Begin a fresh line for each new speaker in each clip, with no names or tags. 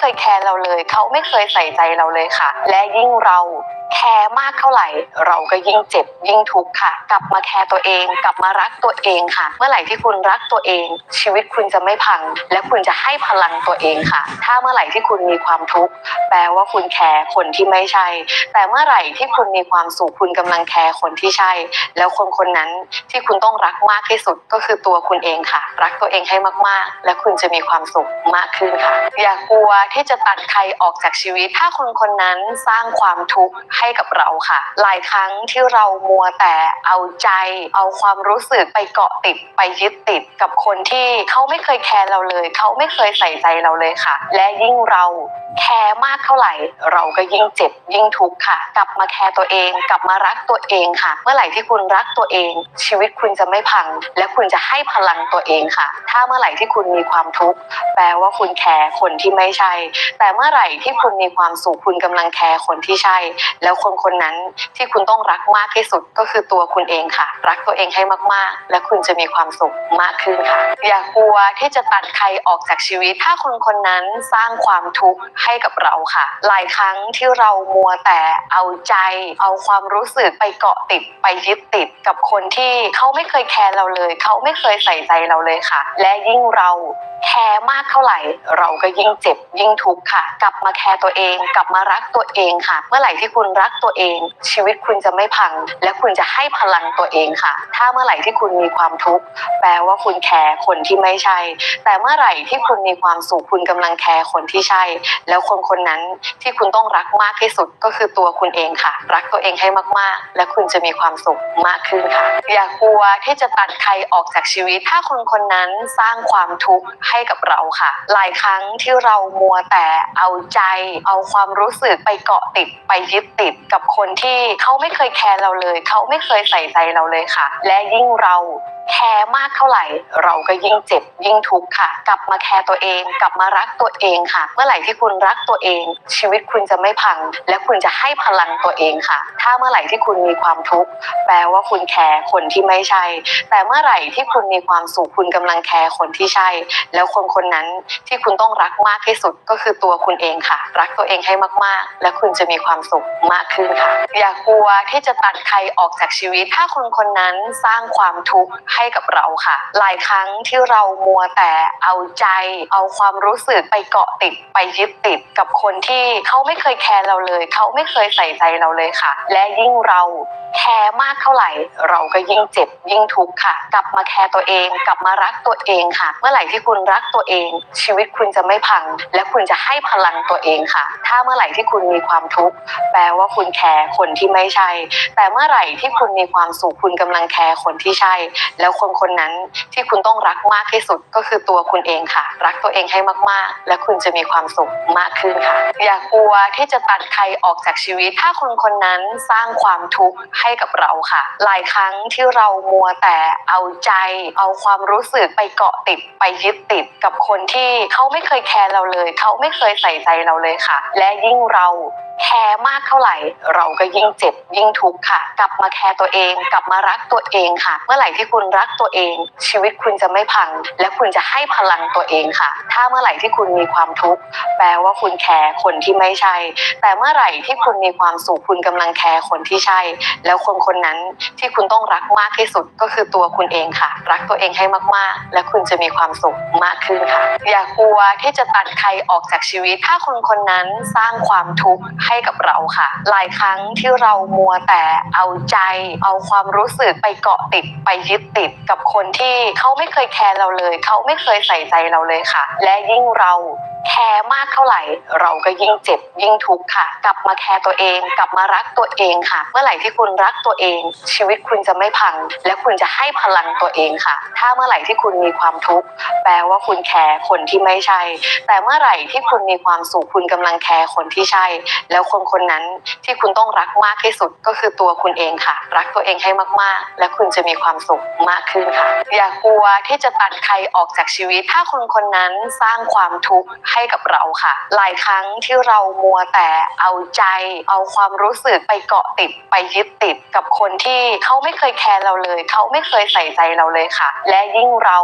เคยแคร์เราเลย เขาไม่เคยใส่ใจเราเลยค่ะ และยิ่งเราแคร์มากเท่าไหร่ เราก็ยิ่งเจ็บยิ่งทุกข์ค่ะ กลับมาแคร์ตัวเอง กลับมารักตัวเองค่ะ เมื่อไหร่ที่คุณรักตัวเอง ชีวิตคุณจะไม่พัง และคุณจะให้พลังตัวเองค่ะ ถ้าเมื่อไหร่ที่คุณมีความทุกข์แปลว่าคุณแคร์คนที่ไม่ใช่ แต่เมื่อไหร่ที่คุณมีความสุขคุณกำลังแคร์คนที่ใช่ แล้วคนคนนั้นที่คุณต้องรักมากที่สุดก็คือตัวคุณเองค่ะ รักตัวเองให้มากๆ และคุณจะมีความสุขมากขึ้นค่ะ อย่ากลัวที่จะตัดใครออกจากชีวิต ถ้าคนคนนั้นสร้างความทุกข์ให้กับเราค่ะ หลายครั้งที่เรามัวแต่เอาใจ เอาความรู้สึกไปเกาะติดไปยึดติดกับคนที่เขาไม่เคยแคร์เราเลย เขาไม่เคยใส่ใจเราเลยค่ะ และยิ่งเราแคร์มากเท่าไหร่ เราก็ยิ่งเจ็บยิ่งทุกข์ค่ะ กลับมาแคร์ตัวเอง กลับมารักตัวเองค่ะ เมื่อไหร่ที่คุณรักตัวเอง ชีวิตคุณจะไม่พัง และคุณจะให้พลังตัวเองค่ะ ถ้าเมื่อไหร่ที่คุณมีความทุกข์แปลว่าคุณแคร์คนที่ไม่ใช่แต่เมื่อไหร่ที่คุณมีความสุขคุณกำลังแคร์คนที่ใช่ แล้วคนคนนั้นที่คุณต้องรักมากที่สุดก็คือตัวคุณเองค่ะ รักตัวเองให้มากๆ และคุณจะมีความสุขมากขึ้นค่ะ อย่ากลัวที่จะตัดใครออกจากชีวิต ถ้าคนคนนั้นสร้างความทุกข์ให้กับเราค่ะ หลายครั้งที่เรามัวแต่เอาใจ เอาความรู้สึกไปเกาะติดไปยึดติดกับคนที่เขาไม่เคยแคร์เราเลย เขาไม่เคยใส่ใจเราเลยค่ะ และยิ่งเราแคร์มากเท่าไหร่ เราก็ยิ่งเจ็บยิ่งทุกข์ค่ะ กลับมาแคร์ตัวเอง กลับมารักตัวเองค่ะ เมื่อไหร่ที่คุณรักตัวเอง ชีวิตคุณจะไม่พัง และคุณจะให้พลังตัวเองค่ะ ถ้าเมื่อไหร่ที่คุณมีความทุกข์แปลว่าคุณแคร์คนที่ไม่ใช่ แต่เมื่อไหร่ที่คุณมีความสุขคุณกำลังแคร์คนที่ใช่ แล้วคนคนนั้นที่คุณต้องรักมากที่สุดก็คือตัวคุณเองค่ะ รักตัวเองให้มากๆ และคุณจะมีความสุขมากขึ้นค่ะ อย่ากลัวที่จะตัดใครออกจากชีวิต ถ้าคนคนนั้นสร้างความทุกข์ให้กับเราค่ะ หลายครั้งที่เรามัวแต่เอาใจเอาความรู้สึกไปเกาะติดไปยึดติดกับคนที่เขาไม่เคยแคร์เราเลย เขาไม่เคยใส่ใจเราเลยค่ะ และยิ่งเรา แคร์มากเท่าไหร่ เราก็ยิ่งเจ็บยิ่งทุกข์ค่ะ กลับมาแคร์ตัวเอง กลับมารักตัวเองค่ะ เมื่อไหร่ที่คุณรักตัวเอง ชีวิตคุณจะไม่พัง และคุณจะให้พลังตัวเองค่ะ ถ้าเมื่อไหร่ที่คุณมีความทุกข์แปลว่าคุณแคร์คนที่ไม่ใช่ แต่เมื่อไหร่ที่คุณมีความสุขคุณกำลังแคร์คนที่ใช่ แล้วคนคนนั้นที่คุณต้องรักมากที่สุดก็คือตัวคุณเองค่ะ รักตัวเองให้มากๆ และคุณจะมีความสุขมากขึ้นค่ะ อย่ากลัวที่จะตัดใครออกจากชีวิต ถ้าคนคนนั้นสร้างความทุกข์ใให้กับเราค่ะ หลายครั้งที่เรามัวแต่เอาใจ เอาความรู้สึกไปเกาะติดไปยึดติดกับคนที่เขาไม่เคยแคร์เราเลย เขาไม่เคยใส่ใจเราเลยค่ะ และยิ่งเราแคร์มากเท่าไหร่ เราก็ยิ่งเจ็บยิ่งทุกข์ค่ะ กลับมาแคร์ตัวเอง กลับมารักตัวเองค่ะ เมื่อไหร่ที่คุณรักตัวเอง ชีวิตคุณจะไม่พัง และคุณจะให้พลังตัวเองค่ะ ถ้าเมื่อไหร่ที่คุณมีความทุกข์แปลว่าคุณแคร์คนที่ไม่ใช่ แต่เมื่อไหร่ที่คุณมีความสุขคุณกำลังแคร์คนที่ใช่ แล้วคนคนนั้นที่คุณต้องรักมากที่สุดก็คือตัวคุณเองค่ะ รักตัวเองให้มากๆ และคุณจะมีความสุขมากขึ้นค่ะ อย่ากลัวที่จะตัดใครออกจากชีวิต ถ้าคนคนนั้นสร้างความทุกข์ให้กับเราค่ะ หลายครั้งที่เรามัวแต่เอาใจ เอาความรู้สึกไปเกาะติดไปยึดติดกับคนที่เขาไม่เคยแคร์เราเลย เขาไม่เคยใส่ใจเราเลยค่ะ และยิ่งเรา แคร์มากเท่าไหร่ เราก็ยิ่งเจ็บยิ่งทุกข์ค่ะ กลับมาแคร์ตัวเอง กลับมารักตัวเองค่ะ เมื่อไหร่ที่คุณรักตัวเอง ชีวิตคุณจะไม่พัง และคุณจะให้พลังตัวเองค่ะ ถ้าเมื่อไหร่ที่คุณมีความทุกข์แปลว่าคุณแคร์คนที่ไม่ใช่ แต่เมื่อไหร่ที่คุณมีความสุขคุณกำลังแคร์คนที่ใช่ แล้วคนคนนั้นที่คุณต้องรักมากที่สุดก็คือตัวคุณเองค่ะ รักตัวเองให้มากๆ และคุณจะมีความสุขมากขึ้นค่ะ อย่ากลัวที่จะตัดใครออกจากชีวิต ถ้าคนคนนั้นสร้างความทุกข์ใให้กับเราค่ะ หลายครั้งที่เรามัวแต่เอาใจ เอาความรู้สึกไปเกาะติดไปยึดติดกับคนที่เขาไม่เคยแคร์เราเลย เขาไม่เคยใส่ใจเราเลยค่ะ และยิ่งเราแคร์มากเท่าไหร่ เราก็ยิ่งเจ็บยิ่งทุกข์ค่ะ กลับมาแคร์ตัวเอง กลับมารักตัวเองค่ะ เมื่อไหร่ที่คุณรักตัวเอง ชีวิตคุณจะไม่พัง และคุณจะให้พลังตัวเองค่ะ ถ้าเมื่อไหร่ที่คุณมีความทุกข์แปลว่าคุณแคร์คนที่ไม่ใช่ แต่เมื่อไหร่ที่คุณมีความสุขคุณกำลังแคร์คนที่ใช่ แล้วคนคนนั้นที่คุณต้องรักมากที่สุดก็คือตัวคุณเองค่ะ รักตัวเองให้มากๆ และคุณจะมีความสุขมากขึ้นค่ะ อย่ากลัวที่จะตัดใครออกจากชีวิต ถ้าคนคนนั้นสร้างความทุกข์ให้กับเราค่ะ หลายครั้งที่เรามัวแต่เอาใจ เอาความรู้สึกไปเกาะติดไปยึดติดกับคนที่เขาไม่เคยแคร์เราเลย เขาไม่เคยใส่ใจเราเลยค่ะ และยิ่งเรา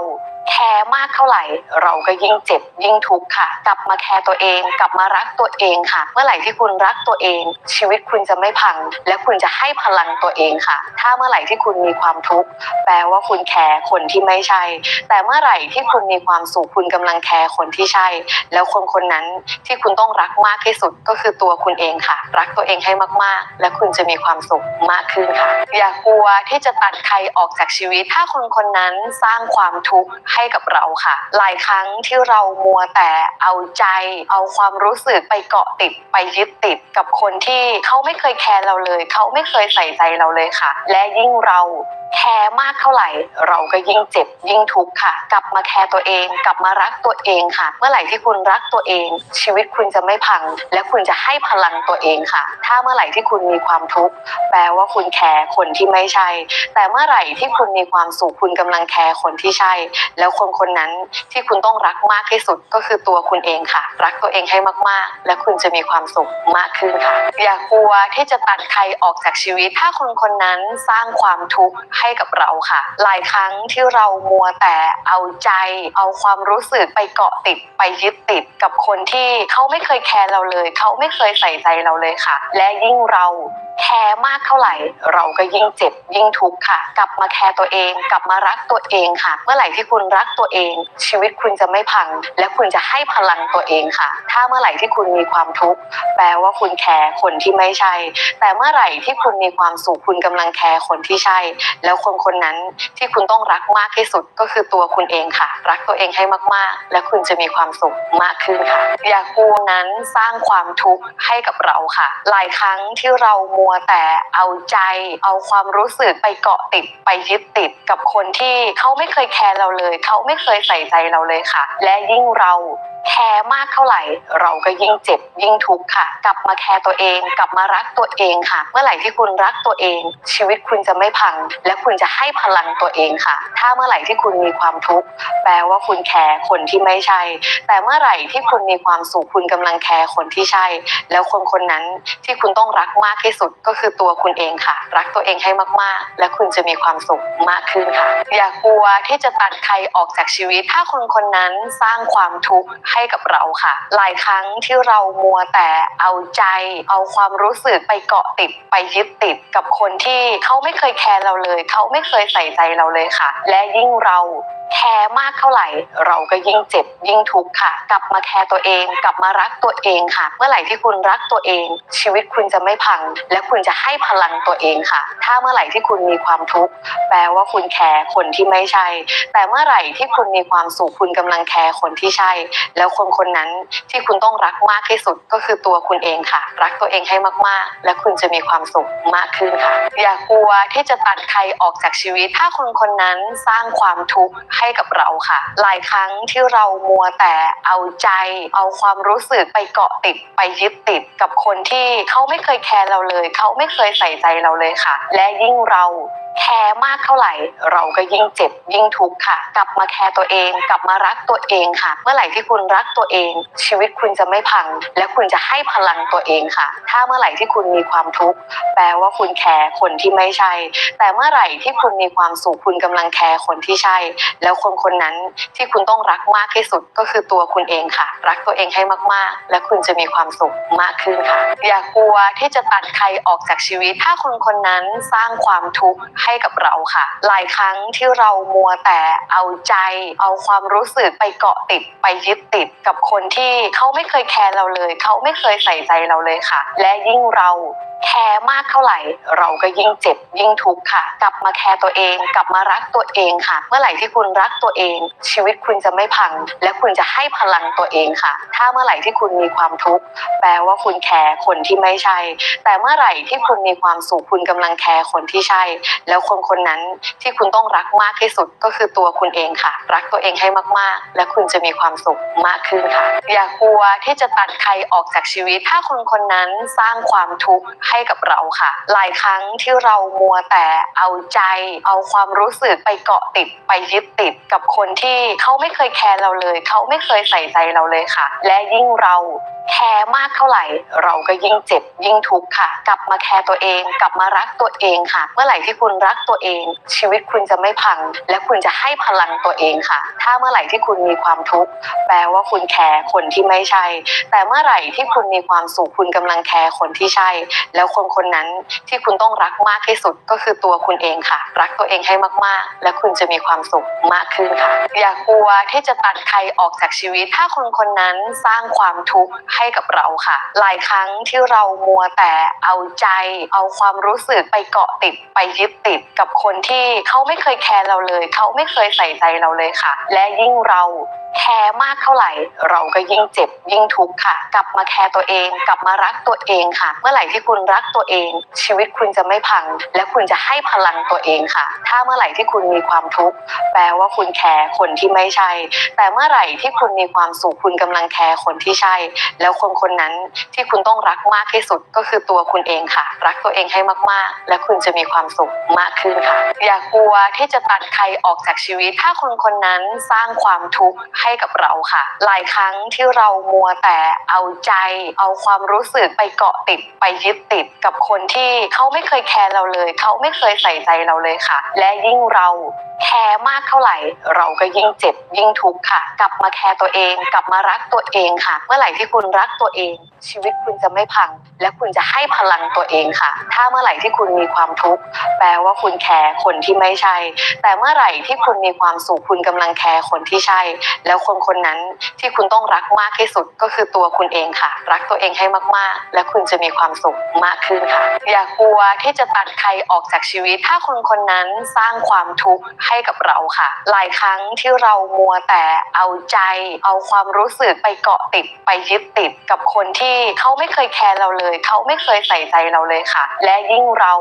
แคร์มากเท่าไหร่ เราก็ยิ่งเจ็บยิ่งทุกข์ค่ะ กลับมาแคร์ตัวเอง กลับมารักตัวเองค่ะ เมื่อไหร่ที่คุณรักตัวเอง ชีวิตคุณจะไม่พัง และคุณจะให้พลังตัวเองค่ะ ถ้าเมื่อไหร่ที่คุณมีความทุกข์แปลว่าคุณแคร์คนที่ไม่ใช่ แต่เมื่อไหร่ที่คุณมีความสุขคุณกำลังแคร์คนที่ใช่ แล้วคนคนนั้นที่คุณต้องรักมากที่สุดก็คือตัวคุณเองค่ะ รักตัวเองให้มากๆ และคุณจะมีความสุขมากขึ้นค่ะ อย่ากลัวที่จะตัดใครออกจากชีวิต ถ้าคนคนนั้นสร้างความทุกข์ใให้กับเราค่ะ หลายครั้งที่เรามัวแต่เอาใจ เอาความรู้สึกไปเกาะติดไปยึดติดกับคนที่เขาไม่เคยแคร์เราเลย เขาไม่เคยใส่ใจเราเลยค่ะ และยิ่งเรา แคร์มากเท่าไหร่ เราก็ยิ่งเจ็บยิ่งทุกข์ค่ะ กลับมาแคร์ตัวเอง กลับมารักตัวเองค่ะ เมื่อไหร่ที่คุณรักตัวเอง ชีวิตคุณจะไม่พัง และคุณจะให้พลังตัวเองค่ะ ถ้าเมื่อไหร่ที่คุณมีความทุกข์แปลว่าคุณแคร์คนที่ไม่ใช่ แต่เมื่อไหร่ที่คุณมีความสุขคุณกำลังแคร์คนที่ใช่ แล้วคนคนนั้นที่คุณต้องรักมากที่สุดก็คือตัวคุณเองค่ะ รักตัวเองให้มากๆ และคุณจะมีความสุขมากขึ้นค่ะ อย่ากลัวที่จะตัดใครออกจากชีวิต ถ้าคนคนนั้นสร้างความทุกข์ให้ให้กับเราค่ะ หลายครั้งที่เรามัวแต่เอาใจ เอาความรู้สึกไปเกาะติดไปยึดติดกับคนที่เขาไม่เคยแคร์เราเลย เขาไม่เคยใส่ใจเราเลยค่ะ และยิ่งเรา แคร์มากเท่าไหร่ เราก็ยิ่งเจ็บยิ่งทุกข์ค่ะ กลับมาแคร์ตัวเอง กลับมารักตัวเองค่ะ เมื่อไหร่ที่คุณรักตัวเอง ชีวิตคุณจะไม่พัง และคุณจะให้พลังตัวเองค่ะ ถ้าเมื่อไหร่ที่คุณมีความทุกข์แปลว่าคุณแคร์คนที่ไม่ใช่ แต่เมื่อไหร่ที่คุณมีความสุขคุณกำลังแคร์คนที่ใช่ แล้วคนคนนั้นที่คุณต้องรักมากที่สุดก็คือตัวคุณเองค่ะ รักตัวเองให้มากๆ และคุณจะมีความสุขมากขึ้นค่ะ อย่ากลัวนั้นสร้างความทุกข์ให้กับเราค่ะ หลายครั้งที่เรามัวแต่เอาใจเอาความรู้สึกไปเกาะติดไปยึดติดกับคนที่เขาไม่เคยแคร์เราเลย เขาไม่เคยใส่ใจเราเลยค่ะ และยิ่งเรา แคร์มากเท่าไหร่ เราก็ยิ่งเจ็บยิ่งทุกข์ค่ะ กลับมาแคร์ตัวเอง กลับมารักตัวเองค่ะ เมื่อไหร่ที่คุณรักตัวเอง ชีวิตคุณจะไม่พัง และคุณจะให้พลังตัวเองค่ะ ถ้าเมื่อไหร่ที่คุณมีความทุกข์แปลว่าคุณแคร์คนที่ไม่ใช่ แต่เมื่อไหร่ที่คุณมีความสุขคุณกำลังแคร์คนที่ใช่ แล้วคนคนนั้นที่คุณต้องรักมากที่สุดก็คือตัวคุณเองค่ะ รักตัวเองให้มากๆ และคุณจะมีความสุขมากขึ้นค่ะ อย่ากลัวที่จะตัดใครออกจากชีวิต ถ้าคนคนนั้นสร้างความทุกข์ใให้กับเราค่ะ หลายครั้งที่เรามัวแต่เอาใจ เอาความรู้สึกไปเกาะติดไปยึดติดกับคนที่เขาไม่เคยแคร์เราเลย เขาไม่เคยใส่ใจเราเลยค่ะ และยิ่งเราแคร์มากเท่าไหร่ เราก็ยิ่งเจ็บยิ่งทุกข์ค่ะ กลับมาแคร์ตัวเอง กลับมารักตัวเองค่ะ เมื่อไหร่ที่คุณรักตัวเอง ชีวิตคุณจะไม่พัง และคุณจะให้พลังตัวเองค่ะ ถ้าเมื่อไหร่ที่คุณมีความทุกข์แปลว่าคุณแคร์คนที่ไม่ใช่ แต่เมื่อไหร่ที่คุณมีความสุขคุณกำลังแคร์คนที่ใช่ แล้วคนคนนั้นที่คุณต้องรักมากที่สุดก็คือตัวคุณเองค่ะ รักตัวเองให้มากๆ และคุณจะมีความสุขมากขึ้นค่ะ อย่ากลัวที่จะตัดใครออกจากชีวิต ถ้าคนคนนั้นสร้างความทุกข์ให้กับเราค่ะ หลายครั้งที่เรามัวแต่เอาใจ เอาความรู้สึกไปเกาะติดไปยึดติดกับคนที่เขาไม่เคยแคร์เราเลย เขาไม่เคยใส่ใจเราเลยค่ะ และยิ่งเรา แคร์มากเท่าไหร่ เราก็ยิ่งเจ็บยิ่งทุกข์ค่ะ กลับมาแคร์ตัวเอง กลับมารักตัวเองค่ะ เมื่อไหร่ที่คุณรักตัวเอง ชีวิตคุณจะไม่พัง และคุณจะให้พลังตัวเองค่ะ ถ้าเมื่อไหร่ที่คุณมีความทุกข์แปลว่าคุณแคร์คนที่ไม่ใช่ แต่เมื่อไหร่ที่คุณมีความสุขคุณกำลังแคร์คนที่ใช่ แล้วคนคนนั้นที่คุณต้องรักมากที่สุดก็คือตัวคุณเองค่ะ รักตัวเองให้มากๆ และคุณจะมีความสุขมากขึ้นค่ะ อย่ากลัวที่จะตัดใครออกจากชีวิต ถ้าคนคนนั้นสร้างความทุกข์ใให้กับเราค่ะ หลายครั้งที่เรามัวแต่เอาใจ เอาความรู้สึกไปเกาะติดไปยึดติดกับคนที่เขาไม่เคยแคร์เราเลย เขาไม่เคยใส่ใจเราเลยค่ะ และยิ่งเรา แคร์มากเท่าไหร่ เราก็ยิ่งเจ็บยิ่งทุกข์ค่ะ กลับมาแคร์ตัวเอง กลับมารักตัวเองค่ะ เมื่อไหร่ที่คุณรักตัวเอง ชีวิตคุณจะไม่พัง และคุณจะให้พลังตัวเองค่ะ ถ้าเมื่อไหร่ที่คุณมีความทุกข์แปลว่าคุณแคร์คนที่ไม่ใช่ แต่เมื่อไหร่ที่คุณมีความสุขคุณกำลังแคร์คนที่ใช่ แล้วคนคนนั้นที่คุณต้องรักมากที่สุดก็คือตัวคุณเองค่ะ รักตัวเองให้มากๆ และคุณจะมีความสุขมากขึ้นค่ะ อย่ากลัวที่จะตัดใครออกจากชีวิต ถ้าคนคนนั้นสร้างความทุกข์ให้กับเราค่ะ หลายครั้งที่เรามัวแต่เอาใจ เอาความรู้สึกไปเกาะติดไปยึดติดกับคนที่เขาไม่เคยแคร์เราเลย เขาไม่เคยใส่ใจเราเลยค่ะ และยิ่งเรา แคร์มากเท่าไหร่ เราก็ยิ่งเจ็บยิ่งทุกข์ค่ะ กลับมาแคร์ตัวเอง กลับมารักตัวเองค่ะ เมื่อไหร่ที่คุณรักตัวเอง ชีวิตคุณจะไม่พัง และคุณจะให้พลังตัวเองค่ะ ถ้าเมื่อไหร่ที่คุณมีความทุกข์แปลว่าคุณแคร์คนที่ไม่ใช่ แต่เมื่อไหร่ที่คุณมีความสุขคุณกำลังแคร์คนที่ใช่ แล้วคนคนนั้นที่คุณต้องรักมากที่สุดก็คือตัวคุณเองค่ะ รักตัวเองให้มากๆ และคุณจะมีความสุขมากขึ้นค่ะ อย่ากลัวที่จะตัดใครออกจากชีวิต ถ้าคนคนนั้นสร้างความทุกข์ให้กับเราค่ะ หลายครั้งที่เรามัวแต่เอาใจ เอาความรู้สึกไปเกาะติดไปยึดติดกับคนที่เขาไม่เคยแคร์เราเลย เขาไม่เคยใส่ใจเราเลยค่ะ และยิ่งเรา แคร์มากเท่าไหร่ เราก็ยิ่งเจ็บยิ่งทุกข์ค่ะ กลับมาแคร์ตัวเอง กลับมารักตัวเองค่ะ เมื่อไหร่ที่คุณรักตัวเอง ชีวิตคุณจะไม่พัง และคุณจะให้พลังตัวเองค่ะ ถ้าเมื่อไหร่ที่คุณมีความทุกข์แปลว่าคุณแคร์คนที่ไม่ใช่ แต่เมื่อไหร่ที่คุณมีความสุขคุณกำลังแคร์คนที่ใช่ แล้วคนคนนั้นที่คุณต้องรักมากที่สุดก็คือตัวคุณเองค่ะ รักตัวเองให้มากๆ และคุณจะมีความสุขมากขึ้นค่ะ อย่ากลัวที่จะตัดใครออกจากชีวิต ถ้าคนคนนั้นสร้างความทุกข์ใให้กับเราค่ะ หลายครั้งที่เรามัวแต่เอาใจ เอาความรู้สึกไปเกาะติดไปยึดติดกับคนที่เขาไม่เคยแคร์เราเลย เขาไม่เคยใส่ใจเราเลยค่ะ และยิ่งเราแคร์มากเท่าไหร่ เราก็ยิ่งเจ็บยิ่งทุกข์ค่ะ กลับมาแคร์ตัวเอง กลับมารักตัวเองค่ะ เมื่อไหร่ที่คุณรักตัวเอง ชีวิตคุณจะไม่พัง และคุณจะให้พลังตัวเองค่ะ ถ้าเมื่อไหร่ที่คุณมีความทุกข์แปลว่าคุณแคร์คนที่ไม่ใช่ แต่เมื่อไหร่ที่คุณมีความสุขคุณกำลังแคร์คนที่ใช่ แล้วคนคนนั้นที่คุณต้องรักมากที่สุดก็คือตัวคุณเองค่ะ รักตัวเองให้มากๆ และคุณจะมีความสุขมากขึ้นค่ะ อย่ากลัวที่จะตัดใครออกจากชีวิต ถ้าคนคนนั้นสร้างความทุกข์ให้กับเราค่ะ หลายครั้งที่เรามัวแต่เอาใจ เอาความรู้สึกไปเกาะติดไปยึดติดกับคนที่เขาไม่เคยแคร์เราเลย เขาไม่เคยใส่ใจเราเลยค่ะ และยิ่งเรา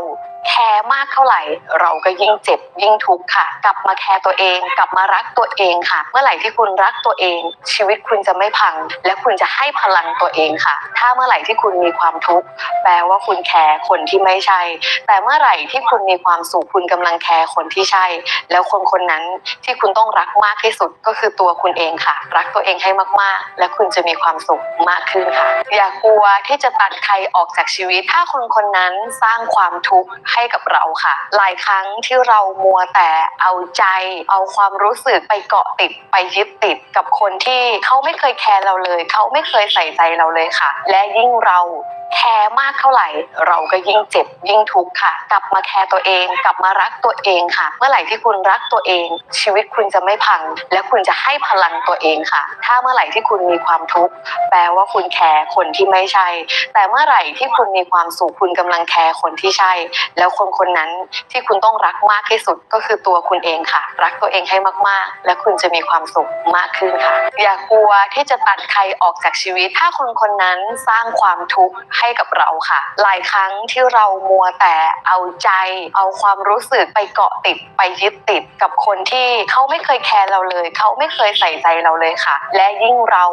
แคร์มากเท่าไหร่ เราก็ยิ่งเจ็บยิ่งทุกข์ค่ะ กลับมาแคร์ตัวเอง กลับมารักตัวเองค่ะ เมื่อไหร่ที่คุณรักตัวเอง ชีวิตคุณจะไม่พัง และคุณจะให้พลังตัวเองค่ะ ถ้าเมื่อไหร่ที่คุณมีความทุกข์แปลว่าคุณแคร์คนที่ไม่ใช่ แต่เมื่อไหร่ที่คุณมีความสุขคุณกำลังแคร์คนที่ใช่ แล้วคนคนนั้นที่คุณต้องรักมากที่สุดก็คือตัวคุณเองค่ะ รักตัวเองให้มากๆ และคุณจะมีความสุขมากขึ้นค่ะ อย่ากลัวที่จะตัดใครออกจากชีวิต ถ้าคนคนนั้นสร้างความทุกข์ใให้กับเราค่ะ หลายครั้งที่เรามัวแต่เอาใจ เอาความรู้สึกไปเกาะติดไปยึดติดกับคนที่เขาไม่เคยแคร์เราเลย เขาไม่เคยใส่ใจเราเลยค่ะ และยิ่งเราแคร์มากเท่าไหร่ เราก็ยิ่งเจ็บยิ่งทุกข์ค่ะ กลับมาแคร์ตัวเอง กลับมารักตัวเองค่ะ เมื่อไหร่ที่คุณรักตัวเอง ชีวิตคุณจะไม่พัง และคุณจะให้พลังตัวเองค่ะ ถ้าเมื่อไหร่ที่คุณมีความทุกข์แปลว่าคุณแคร์คนที่ไม่ใช่ แต่เมื่อไหร่ที่คุณมีความสุขคุณกำลังแคร์คนที่ใช่ แล้วคนคนนั้นที่คุณต้องรักมากที่สุดก็คือตัวคุณเองค่ะ รักตัวเองให้มากๆ และคุณจะมีความสุขมากขึ้นค่ะ อย่ากลัวที่จะตัดใครออกจากชีวิต ถ้าคนคนนั้นสร้างความทุกข์ให้กับเราค่ะ หลายครั้งที่เรามัวแต่เอาใจ เอาความรู้สึกไปเกาะติดไปยึดติดกับคนที่เขาไม่เคยแคร์เราเลย เขาไม่เคยใส่ใจเราเลยค่ะ และยิ่งเรา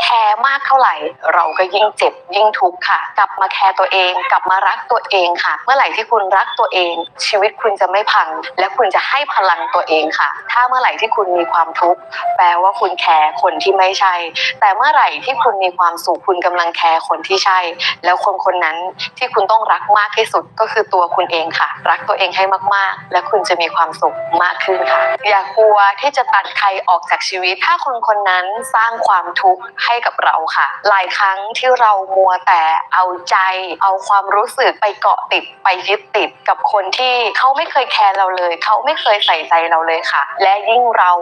แคร์มากเท่าไหร่ เราก็ยิ่งเจ็บยิ่งทุกข์ค่ะ กลับมาแคร์ตัวเอง กลับมารักตัวเองค่ะ เมื่อไหร่ที่คุณรักตัวเอง ชีวิตคุณจะไม่พัง และคุณจะให้พลังตัวเองค่ะ ถ้าเมื่อไหร่ที่คุณมีความทุกข์แปลว่าคุณแคร์คนที่ไม่ใช่ แต่เมื่อไหร่ที่คุณมีความสุขคุณกำลังแคร์คนที่ใช่ แล้วคนคนนั้นที่คุณต้องรักมากที่สุดก็คือตัวคุณเองค่ะ รักตัวเองให้มากๆ และคุณจะมีความสุขมากขึ้นค่ะ อย่ากลัวที่จะตัดใครออกจากชีวิต ถ้าคนคนนั้นสร้างความทุกข์ใให้กับเราค่ะ หลายครั้งที่เรามัวแต่เอาใจ เอาความรู้สึกไปเกาะติดไปยึดติดกับคนที่เขาไม่เคยแคร์เราเลย เขาไม่เคยใส่ใจเราเลยค่ะ และยิ่งเรา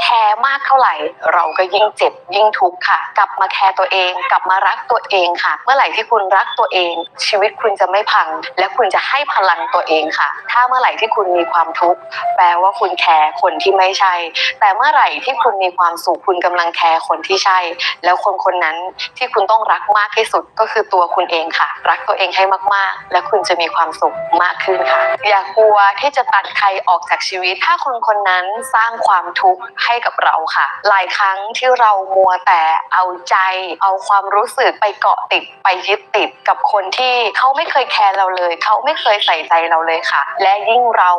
แคร์มากเท่าไหร่ เราก็ยิ่งเจ็บยิ่งทุกข์ค่ะ กลับมาแคร์ตัวเอง กลับมารักตัวเองค่ะ เมื่อไหร่ที่คุณรักตัวเอง ชีวิตคุณจะไม่พัง และคุณจะให้พลังตัวเองค่ะ ถ้าเมื่อไหร่ที่คุณมีความทุกข์แปลว่าคุณแคร์คนที่ไม่ใช่ แต่เมื่อไหร่ที่คุณมีความสุขคุณกำลังแคร์คนที่ใช่ แล้วคนคนนั้นที่คุณต้องรักมากที่สุดก็คือตัวคุณเองค่ะ รักตัวเองให้มากๆ และคุณจะมีความสุขมากขึ้นค่ะ อย่ากลัวที่จะตัดใครออกจากชีวิต ถ้าคนคนนั้นสร้างความทุกข์ใให้กับเราค่ะ หลายครั้งที่เรามัวแต่เอาใจ เอาความรู้สึกไปเกาะติดไปยึดติดกับคนที่เขาไม่เคยแคร์เราเลย เขาไม่เคยใส่ใจเราเลยค่ะ และยิ่งเรา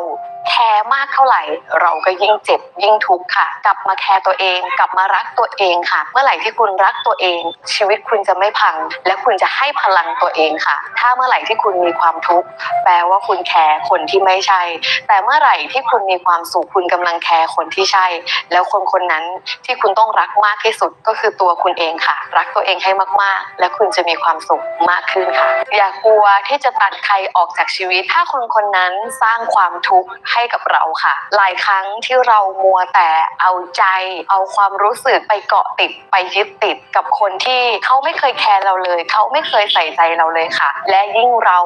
แคร์มากเท่าไหร่ เราก็ยิ่งเจ็บยิ่งทุกข์ค่ะ กลับมาแคร์ตัวเอง กลับมารักตัวเองค่ะ เมื่อไหร่ที่คุณรักตัวเอง ชีวิตคุณจะไม่พัง และคุณจะให้พลังตัวเองค่ะ ถ้าเมื่อไหร่ที่คุณมีความทุกข์แปลว่าคุณแคร์คนที่ไม่ใช่ แต่เมื่อไหร่ที่คุณมีความสุขคุณกำลังแคร์คนที่ใช่ แล้วคนคนนั้นที่คุณต้องรักมากที่สุดก็คือตัวคุณเองค่ะ รักตัวเองให้มากๆ และคุณจะมีความสุขมากขึ้นค่ะ อย่ากลัวที่จะตัดใครออกจากชีวิต ถ้าคนคนนั้นสร้างความทุกข์ให้กับเราค่ะ หลายครั้งที่เรามัวแต่เอาใจ เอาความรู้สึกไปเกาะติดไปยึดติดกับคนที่เขาไม่เคยแคร์เราเลย เขาไม่เคยใส่ใจเราเลยค่ะ และยิ่งเรา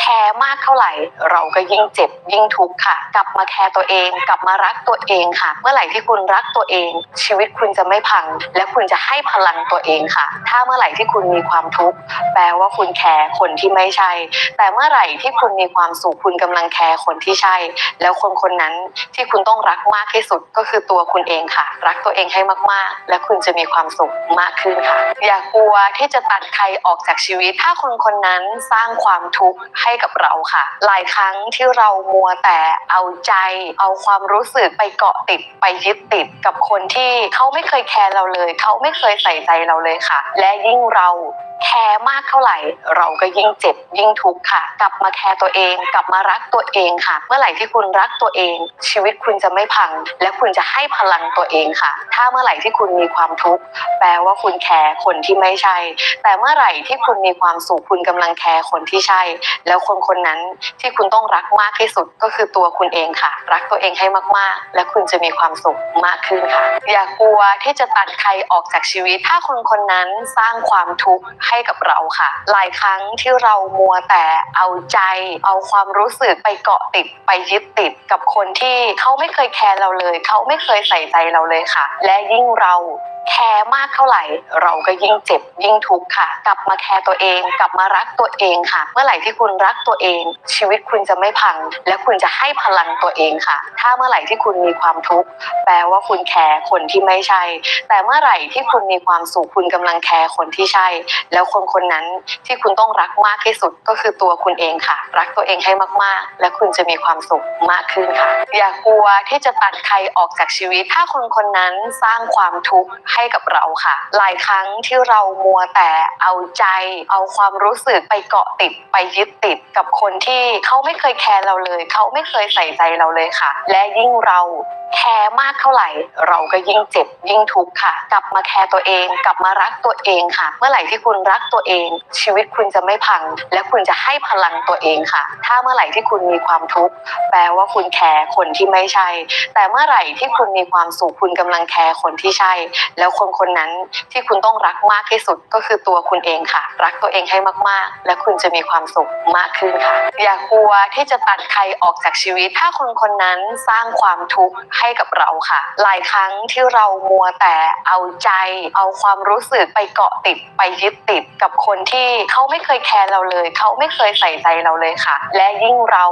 แคร์มากเท่าไหร่ เราก็ยิ่งเจ็บยิ่งทุกข์ค่ะ กลับมาแคร์ตัวเอง กลับมารักตัวเองค่ะ เมื่อไหร่ที่คุณรักตัวเอง ชีวิตคุณจะไม่พัง และคุณจะให้พลังตัวเองค่ะ ถ้าเมื่อไหร่ที่คุณมีความทุกข์แปลว่าคุณแคร์คนที่ไม่ใช่ แต่เมื่อไหร่ที่คุณมีความสุขคุณกำลังแคร์คนที่ใช่ แแล้วคนคนนั้นที่คุณต้องรักมากที่สุดก็คือตัวคุณเองค่ะ รักตัวเองให้มากๆ และคุณจะมีความสุขมากขึ้นค่ะ อย่ากลัวที่จะตัดใครออกจากชีวิต ถ้าคนคนนั้นสร้างความทุกข์ให้กับเราค่ะ หลายครั้งที่เรามัวแต่เอาใจ เอาความรู้สึกไปเกาะติดไปยึดติดกับคนที่เขาไม่เคยแคร์เราเลย เขาไม่เคยใส่ใจเราเลยค่ะ และยิ่งเรา แคร์มากเท่าไหร่ เราก็ยิ่งเจ็บยิ่งทุกข์ค่ะ กลับมาแคร์ตัวเอง กลับมารักตัวเองค่ะ เมื่อไหร่ที่คุณรักตัวเอง ชีวิตคุณจะไม่พัง และคุณจะให้พลังตัวเองค่ะ ถ้าเมื่อไหร่ที่คุณมีความทุกข์แปลว่าคุณแคร์คนที่ไม่ใช่ แต่เมื่อไหร่ที่คุณมีความสุขคุณกำลังแคร์คนที่ใช่ แล้วคนคนนั้นที่คุณต้องรักมากที่สุดก็คือตัวคุณเองค่ะ รักตัวเองให้มากๆ และคุณจะมีความสุขมากขึ้นค่ะ อย่ากลัวที่จะตัดใครออกจากชีวิต ถ้าคนคนนั้นสร้างความทุกข์ให้กับเราค่ะ หลายครั้งที่เรามัวแต่เอาใจ เอาความรู้สึกไปเกาะติดไปยึดติดกับคนที่เขาไม่เคยแคร์เราเลย เขาไม่เคยใส่ใจเราเลยค่ะ และยิ่งเรา แคร์มากเท่าไหร่ เราก็ยิ่งเจ็บยิ่งทุกข์ค่ะ กลับมาแคร์ตัวเอง กลับมารักตัวเองค่ะ เมื่อไหร่ที่คุณรักตัวเอง ชีวิตคุณจะไม่พัง และคุณจะให้พลังตัวเองค่ะ ถ้าเมื่อไหร่ที่คุณมีความทุกข์แปลว่าคุณแคร์คนที่ไม่ใช่ แต่เมื่อไหร่ที่คุณมีความสุขคุณกำลังแคร์คนที่ใช่ แล้วคนคนนั้นที่คุณต้องรักมากที่สุดก็คือตัวคุณเองค่ะ รักตัวเองให้มากๆ และคุณจะมีความสุขมากขึ้นค่ะ อย่ากลัวที่จะตัดใครออกจากชีวิต ถ้าคนคนนั้นสร้างความทุกข์ใให้กับเราค่ะ หลายครั้งที่เรามัวแต่เอาใจ เอาความรู้สึกไปเกาะติดไปยึดติดกับคนที่เขาไม่เคยแคร์เราเลย เขาไม่เคยใส่ใจเราเลยค่ะ และยิ่งเราแคร์มากเท่าไหร่ เราก็ยิ่งเจ็บยิ่งทุกข์ค่ะ กลับมาแคร์ตัวเอง กลับมารักตัวเองค่ะ เมื่อไหร่ที่คุณรักตัวเอง ชีวิตคุณจะไม่พัง และคุณจะให้พลังตัวเองค่ะ ถ้าเมื่อไหร่ที่คุณมีความทุกข์แปลว่าคุณแคร์คนที่ไม่ใช่ แต่เมื่อไหร่ที่คุณมีความสุขคุณกำลังแคร์คนที่ใช่แล้วแล้วคนคนนั้นที่คุณต้องรักมากที่สุดก็คือตัวคุณเองค่ะ รักตัวเองให้มากๆ และคุณจะมีความสุขมากขึ้นค่ะ อย่ากลัวที่จะตัดใครออกจากชีวิต ถ้าคนคนนั้นสร้างความทุกข์ให้กับเราค่ะ หลายครั้งที่เรามัวแต่เอาใจ เอาความรู้สึกไปเกาะติดไปยึดติดกับคนที่เขาไม่เคยแคร์เราเลย เขาไม่เคยใส่ใจเราเลยค่ะ และยิ่งเรา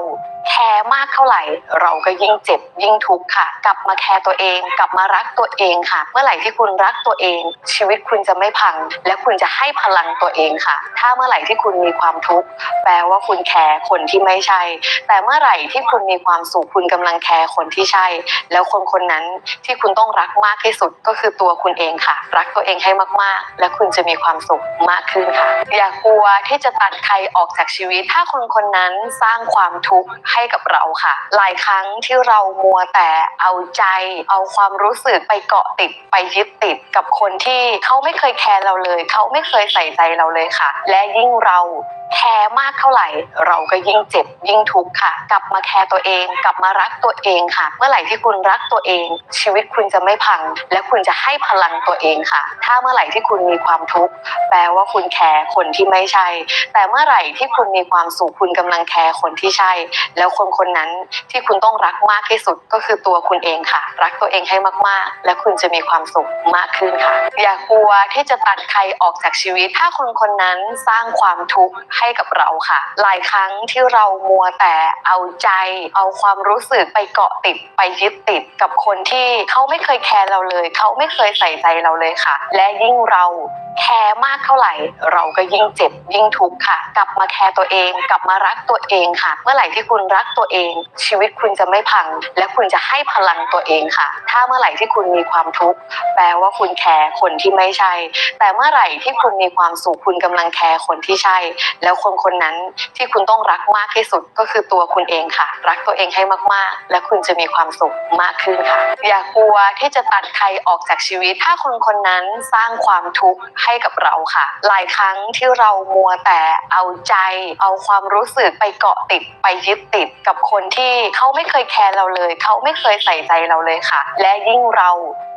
แคร์มากเท่าไหร่ เราก็ยิ่งเจ็บยิ่งทุกข์ค่ะ กลับมาแคร์ตัวเอง กลับมารักตัวเองค่ะ เมื่อไหร่ที่คุณรักตัวเอง ชีวิตคุณจะไม่พัง และคุณจะให้พลังตัวเองค่ะ ถ้าเมื่อไหร่ที่คุณมีความทุกข์แปลว่าคุณแคร์คนที่ไม่ใช่ แต่เมื่อไหร่ที่คุณมีความสุขคุณกำลังแคร์คนที่ใช่ แล้วคนคนนั้นที่คุณต้องรักมากที่สุดก็คือตัวคุณเองค่ะ รักตัวเองให้มากๆ และคุณจะมีความสุขมากขึ้นค่ะ อย่ากลัวที่จะตัดใครออกจากชีวิต ถ้าคนคนนั้นสร้างความทุกข์ให้กับเราค่ะ หลายครั้งที่เรามัวแต่เอาใจ เอาความรู้สึกไปเกาะติดไปยึดติดกับคนที่เขาไม่เคยแคร์เราเลย เขาไม่เคยใส่ใจเราเลยค่ะ และยิ่งเราแคร์มากเท่าไหร่ เราก็ยิ่งเจ็บยิ่งทุกข์ค่ะ กลับมาแคร์ตัวเอง กลับมารักตัวเองค่ะ เมื่อไหร่ที่คุณรักตัวเอง ชีวิตคุณจะไม่พัง และคุณจะให้พลังตัวเองค่ะ ถ้าเมื่อไหร่ที่คุณมีความทุกข์แปลว่าคุณแคร์คนที่ไม่ใช่ แต่เมื่อไหร่ที่คุณมีความสุขคุณกำลังแคร์คนที่ใช่ แล้วคนคนนั้นที่คุณต้องรักมากที่สุดก็คือตัวคุณเองค่ะ รักตัวเองให้มากๆ และคุณจะมีความสุขมากขึ้นค่ะ อย่ากลัวที่จะตัดใครออกจากชีวิต ถ้าคนคนนั้นสร้างความทุกข์ให้กับเราค่ะ หลายครั้งที่เรามัวแต่เอาใจ เอาความรู้สึกไปเกาะติดไปยึดติดกับคนที่เขาไม่เคยแคร์เราเลย เขาไม่เคยใส่ใจเราเลยค่ะ และยิ่งเราแคร์มากเท่าไหร่ เราก็ยิ่งเจ็บยิ่งทุกข์ค่ะ กลับมาแคร์ตัวเอง กลับมารักตัวเองค่ะ เมื่อไหร่ที่คุณรักตัวเอง ชีวิตคุณจะไม่พัง และคุณจะให้พลังตัวเองค่ะ ถ้าเมื่อไหร่ที่คุณมีความทุกข์แปลว่าคุณแคร์คนที่ไม่ใช่ แต่เมื่อไหร่ที่คุณมีความสุขคุณกำลังแคร์คนที่ใช่แล้วคนคนนั้นที่คุณต้องรักมากที่สุดก็คือตัวคุณเองค่ะ รักตัวเองให้มากๆ และคุณจะมีความสุขมากขึ้นค่ะ อย่ากลัวที่จะตัดใครออกจากชีวิต ถ้าคนคนนั้นสร้างความทุกข์ให้กับเราค่ะ หลายครั้งที่เรามัวแต่เอาใจ เอาความรู้สึกไปเกาะติดไปยึดติดกับคนที่เขาไม่เคยแคร์เราเลย เขาไม่เคยใส่ใจเราเลยค่ะ และยิ่งเรา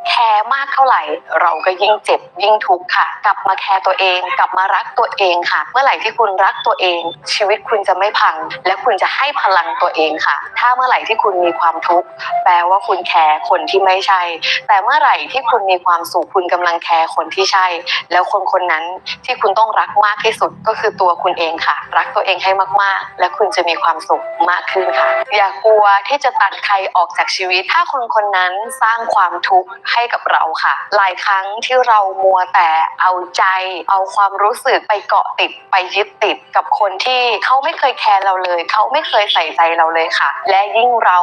แคร์มากเท่าไหร่ เราก็ยิ่งเจ็บยิ่งทุกข์ค่ะ กลับมาแคร์ตัวเอง กลับมารักตัวเองค่ะ เมื่อไหร่ที่คุณรักตัวเอง ชีวิตคุณจะไม่พัง และคุณจะให้พลังตัวเองค่ะ ถ้าเมื่อไหร่ที่คุณมีความทุกข์แปลว่าคุณแคร์คนที่ไม่ใช่ แต่เมื่อไหร่ที่คุณมีความสุขคุณกำลังแคร์คนที่ใช่ แล้วคนคนนั้นที่คุณต้องรักมากที่สุดก็คือตัวคุณเองค่ะ รักตัวเองให้มากๆ และคุณจะมีความสุขมากขึ้นค่ะ อย่ากลัวที่จะตัดใครออกจากชีวิต ถ้าคนคนนั้นสร้างความทุกข์ใให้กับเราค่ะ หลายครั้งที่เรามัวแต่เอาใจ เอาความรู้สึกไปเกาะติดไปยึดติดกับคนที่เขาไม่เคยแคร์เราเลย เขาไม่เคยใส่ใจเราเลยค่ะ และยิ่งเรา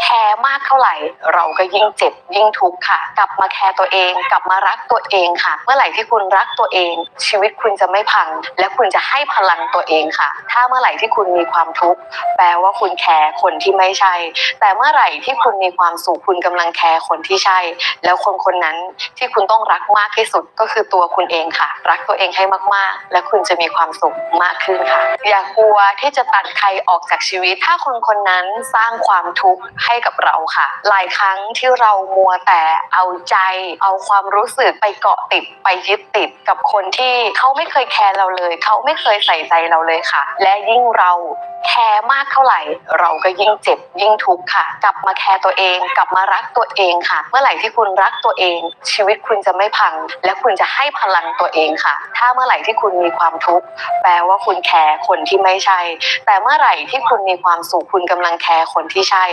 แคร์มากเท่าไหร่ เราก็ยิ่งเจ็บยิ่งทุกข์ค่ะ กลับมาแคร์ตัวเอง กลับมารักตัวเองค่ะ เมื่อไหร่ที่คุณรักตัวเอง ชีวิตคุณจะไม่พัง และคุณจะให้พลังตัวเองค่ะ ถ้าเมื่อไหร่ที่คุณมีความทุกข์แปลว่าคุณแคร์คนที่ไม่ใช่ แต่เมื่อไหร่ที่คุณมีความสุขคุณกำลังแคร์คนที่ใช่ แล้วคนคนนั้นที่คุณต้องรักมากที่สุดก็คือตัวคุณเองค่ะ รักตัวเองให้มากๆ และคุณจะมีความสุขมากขึ้นค่ะ อย่ากลัวที่จะตัดใครออกจากชีวิต ถ้าคนคนนั้นสร้างความทุกข์ให้กับเราค่ะ หลายครั้งที่เรามัวแต่เอาใจ เอาความรู้สึกไปเกาะติดไปยึดติดกับคนที่เขาไม่เคยแคร์เราเลย เขาไม่เคยใส่ใจเราเลยค่ะ และยิ่งเราแคร์มากเท่าไหร่ เราก็ยิ่งเจ็บยิ่งทุกข์ค่ะ กลับมาแคร์ตัวเอง กลับมารักตัวเองค่ะ เมื่อไหร่ที่คุณรักตัวเอง ชีวิตคุณจะไม่พัง และคุณจะให้พลังตัวเองค่ะ ถ้าเมื่อไหร่ที่คุณมีความทุกข์แปลว่าคุณแคร์คนที่ไม่ใช่ แต่เมื่อไหร่ที่คุณมีความสุขคุณกำลังแคร์คนที่ใช่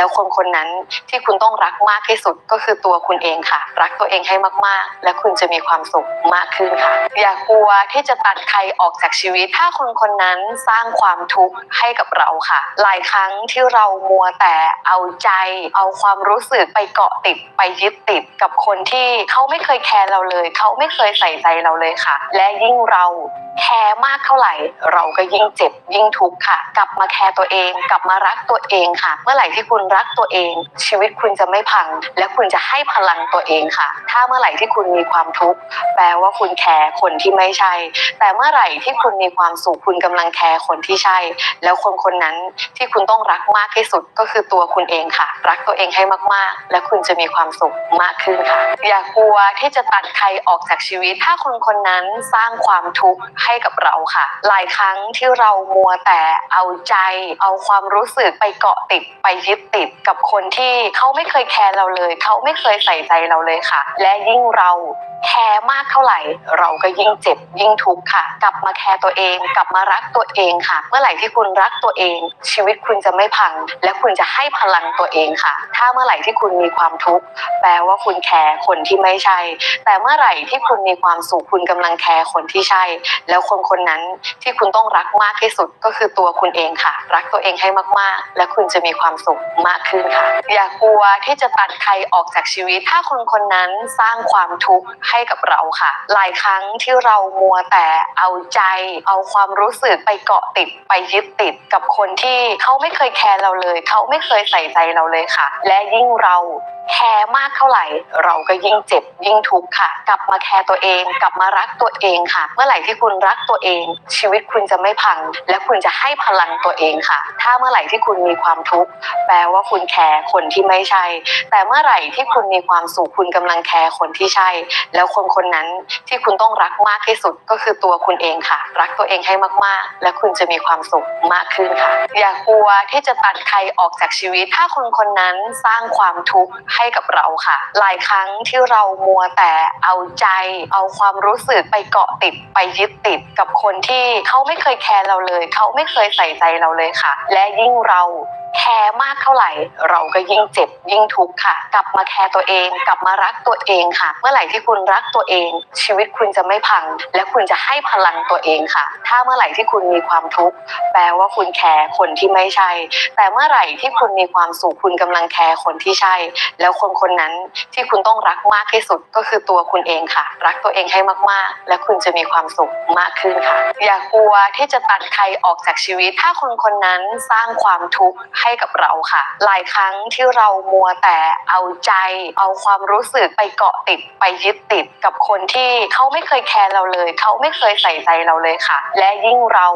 แล้วคนคนนั้นที่คุณต้องรักมากที่สุดก็คือตัวคุณเองค่ะ รักตัวเองให้มากๆ และคุณจะมีความสุขมากขึ้นค่ะ อย่ากลัวที่จะตัดใครออกจากชีวิต ถ้าคนคนนั้นสร้างความทุกข์ให้กับเราค่ะ หลายครั้งที่เรามัวแต่เอาใจ เอาความรู้สึกไปเกาะติดไปยึดติดกับคนที่เขาไม่เคยแคร์เราเลย เขาไม่เคยใส่ใจเราเลยค่ะ และยิ่งเรา แคร์มากเท่าไหร่ เราก็ยิ่งเจ็บยิ่งทุกข์ค่ะ กลับมาแคร์ตัวเอง กลับมารักตัวเองค่ะ เมื่อไหร่ที่คุณรักตัวเอง ชีวิตคุณจะไม่พัง และคุณจะให้พลังตัวเองค่ะ ถ้าเมื่อไหร่ที่คุณมีความทุกข์แปลว่าคุณแคร์คนที่ไม่ใช่ แต่เมื่อไหร่ที่คุณมีความสุขคุณกำลังแคร์คนที่ใช่ แล้วคนคนนั้นที่คุณต้องรักมากที่สุดก็คือตัวคุณเองค่ะ รักตัวเองให้มากๆ และคุณจะมีความสุขมากขึ้นค่ะ อย่ากลัวที่จะตัดใครออกจากชีวิต ถ้าคนคนนั้นสร้างความทุกข์ใให้กับเราค่ะ หลายครั้งที่เรามัวแต่เอาใจ เอาความรู้สึกไปเกาะติดไปยึดติดกับคนที่เขาไม่เคยแคร์เราเลย เขาไม่เคยใส่ใจเราเลยค่ะ และยิ่งเราแคร์มากเท่าไหร่ เราก็ยิ่งเจ็บยิ่งทุกข์ค่ะ กลับมาแคร์ตัวเอง กลับมารักตัวเองค่ะ เมื่อไหร่ที่คุณรักตัวเอง ชีวิตคุณจะไม่พัง และคุณจะให้พลังตัวเองค่ะ ถ้าเมื่อไหร่ที่คุณมีความทุกข์แปลว่าคุณแคร์คนที่ไม่ใช่ แต่เมื่อไหร่ที่คุณมีความสุขคุณกำลังแคร์คนที่ใช่ แล้วคนคนนั้นที่คุณต้องรักมากที่สุดก็คือตัวคุณเองค่ะ รักตัวเองให้มากๆ และคุณจะมีความสุขมากขึ้นค่ะ อย่ากลัวที่จะตัดใครออกจากชีวิต ถ้าคนคนนั้นสร้างความทุกข์ให้กับเราค่ะ หลายครั้งที่เรามัวแต่เอาใจ เอาความรู้สึกไปเกาะติดไปยึดติดกับคนที่เขาไม่เคยแคร์เราเลย เขาไม่เคยใส่ใจเราเลยค่ะ และยิ่งเรา แคร์มากเท่าไหร่ เราก็ยิ่งเจ็บยิ่งทุกข์ค่ะ กลับมาแคร์ตัวเอง กลับมารักตัวเองค่ะ เมื่อไหร่ที่คุณรักตัวเอง ชีวิตคุณจะไม่พัง และคุณจะให้พลังตัวเองค่ะ ถ้าเมื่อไหร่ที่คุณมีความทุกข์แปลว่าคุณแคร์คนที่ไม่ใช่ แต่เมื่อไหร่ที่คุณมีความสุขคุณกำลังแคร์คนที่ใช่ แล้วคนคนนั้นที่คุณต้องรักมากที่สุดก็คือตัวคุณเองค่ะ รักตัวเองให้มากๆ และคุณจะมีความสุขมากขึ้นค่ะ อย่ากลัวที่จะตัดใครออกจากชีวิต ถ้าคนคนนั้นสร้างความทุกข์ใให้กับเราค่ะ หลายครั้งที่เรามัวแต่เอาใจ เอาความรู้สึกไปเกาะติดไปยึดติดกับคนที่เขาไม่เคยแคร์เราเลย เขาไม่เคยใส่ใจเราเลยค่ะ และยิ่งเราแคร์มากเท่าไหร่ เราก็ยิ่งเจ็บยิ่งทุกข์ค่ะ กลับมาแคร์ตัวเอง กลับมารักตัวเองค่ะ เมื่อไหร่ที่คุณรักตัวเอง ชีวิตคุณจะไม่พัง และคุณจะให้พลังตัวเองค่ะ ถ้าเมื่อไหร่ที่คุณมีความทุกข์แปลว่าคุณแคร์คนที่ไม่ใช่ แต่เมื่อไหร่ที่คุณมีความสุขคุณกำลังแคร์คนที่ใช่ แล้วคนคนนั้นที่คุณต้องรักมากที่สุดก็คือตัวคุณเองค่ะ รักตัวเองให้มากๆ และคุณจะมีความสุขมากขึ้นค่ะ อย่ากลัวที่จะตัดใครออกจากชีวิต ถ้าคนคนนั้นสร้างความทุกข์ให้กับเราค่ะ หลายครั้งที่เรามัวแต่เอาใจ เอาความรู้สึกไปเกาะติดไปยึดติดกับคนที่เขาไม่เคยแคร์เราเลย เขาไม่เคยใส่ใจเราเลยค่ะ และยิ่งเรา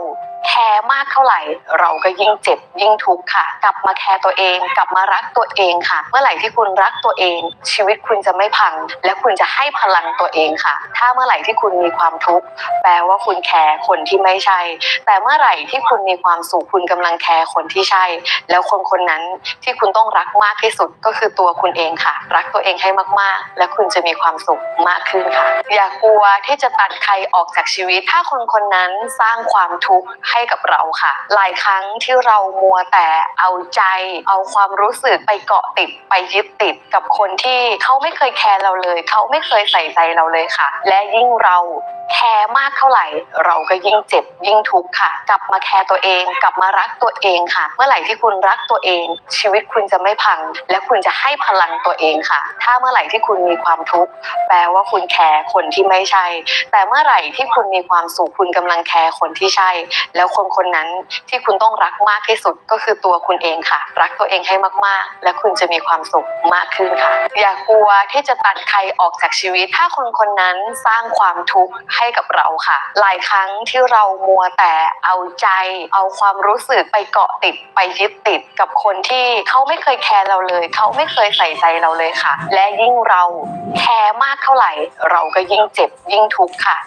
แคร์มากเท่าไหร่ เราก็ยิ่งเจ็บยิ่งทุกข์ค่ะ กลับมาแคร์ตัวเอง กลับมารักตัวเองค่ะ เมื่อไหร่ที่คุณรักตัวเอง ชีวิตคุณจะไม่พัง และคุณจะให้พลังตัวเองค่ะ ถ้าเมื่อไหร่ที่คุณมีความทุกข์แปลว่าคุณแคร์คนที่ไม่ใช่ แต่เมื่อไหร่ที่คุณมีความสุขคุณกำลังแคร์คนที่ใช่ แล้วคนคนนั้นที่คุณต้องรักมากที่สุดก็คือตัวคุณเองค่ะ รักตัวเองให้มากๆ และคุณจะมีความสุขมากขึ้นค่ะ อย่ากลัวที่จะตัดใครออกจากชีวิต ถ้าคนคนนั้นสร้างความทุกข์ใให้กับเราค่ะ หลายครั้งที่เรามัวแต่เอาใจ เอาความรู้สึกไปเกาะติดไปยึดติดกับคนที่เขาไม่เคยแคร์เราเลย เขาไม่เคยใส่ใจเราเลยค่ะ และยิ่งเราแคร์มากเท่าไหร่ เราก็ยิ่งเจ็บยิ่งทุกข์ค่ะ กลับมาแคร์ตัวเอง กลับมารักตัวเองค่ะ เมื่อไหร่ที่คุณรักตัวเอง ชีวิตคุณจะไม่พัง และคุณจะให้พลังตัวเองค่ะ ถ้าเมื่อไหร่ที่คุณมีความทุกข์แปลว่าคุณแคร์คนที่ไม่ใช่ แต่เมื่อไหร่ที่คุณมีความสุขคุณกำลังแคร์คนที่ใช่ แล้วคนคนนั้นที่คุณต้องรักมากที่สุดก็คือตัวคุณเองค่ะ รักตัวเองให้มากๆ และคุณจะมีความสุขมากขึ้นค่ะ อย่ากลัวที่จะตัดใครออกจากชีวิต ถ้าคนคนนั้นสร้างความทุกข์ให้กับเราค่ะ หลายครั้งที่เรามัวแต่เอาใจ เอาความรู้สึกไปเกาะติดไปยึดติดกับคนที่เขาไม่เคยแคร์เราเลย เขาไม่เคยใส่ใจเราเลยค่ะ และยิ่งเราแคร์มากเท่าไหร่ เราก็ยิ่งเจ็บยิ่งทุกข์ค่ะ